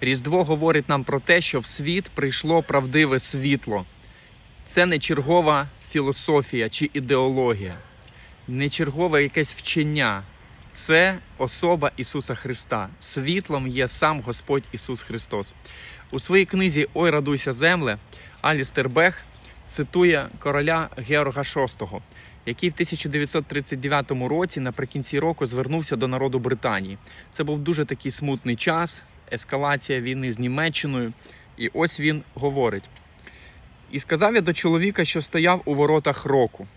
Різдво говорить нам про те, що в світ прийшло правдиве світло. Це не чергова філософія чи ідеологія, не чергове якесь вчення. Це особа Ісуса Христа. Світлом є сам Господь Ісус Христос. У своїй книзі Ой, радуйся, земле Алістер Бех цитує короля Георга VI, який в 1939 році наприкінці року звернувся до народу Британії. Це був дуже такий смутний час, ескалація війни з Німеччиною. І ось він говорить: і сказав я до чоловіка, що стояв у воротах року: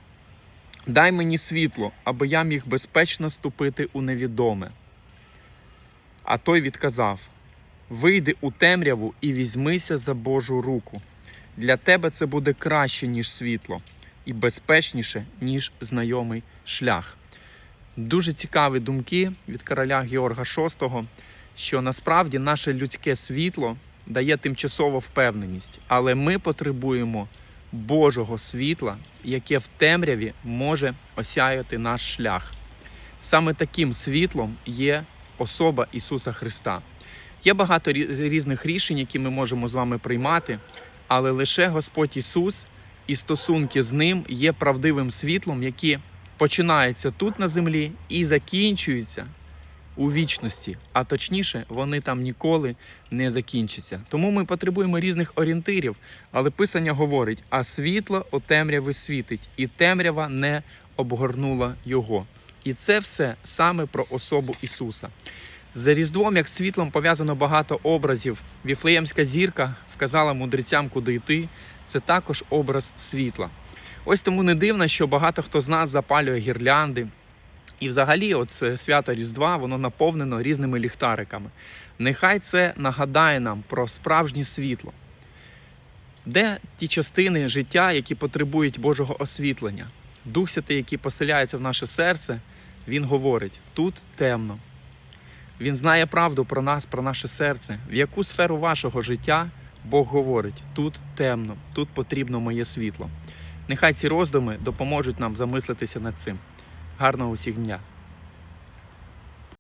Дай мені світло, аби я міг безпечно ступити у невідоме. А той відказав: Вийди у темряву і візьмися за Божу руку. Для тебе це буде краще, ніж світло, і безпечніше, ніж знайомий шлях. Дуже цікаві думки від короля Георга VI, що насправді наше людське світло дає тимчасову впевненість, але ми потребуємо Божого світла, яке в темряві може осяяти наш шлях. Саме таким світлом є особа Ісуса Христа. Є багато різних рішень, які ми можемо з вами приймати, але лише Господь Ісус і стосунки з Ним є правдивим світлом, які починаються тут на землі і закінчуються у вічності, а точніше, вони там ніколи не закінчаться. Тому ми потребуємо різних орієнтирів, але Писання говорить: а світло у темряви світить, і темрява не обгорнула його. І це все саме про особу Ісуса. За Різдвом, як світлом, пов'язано багато образів. Віфлеємська зірка вказала мудрецям, куди йти. Це також образ світла. Ось тому не дивно, що багато хто з нас запалює гірлянди. І взагалі, оце свято Різдва, воно наповнено різними ліхтариками. Нехай це нагадає нам про справжнє світло. Де ті частини життя, які потребують Божого освітлення? Дух Святий, який поселяється в наше серце, він говорить: тут темно. Він знає правду про нас, про наше серце. В яку сферу вашого життя Бог говорить: тут темно, тут потрібно моє світло. Нехай ці роздуми допоможуть нам замислитися над цим. Гарного усіх дня!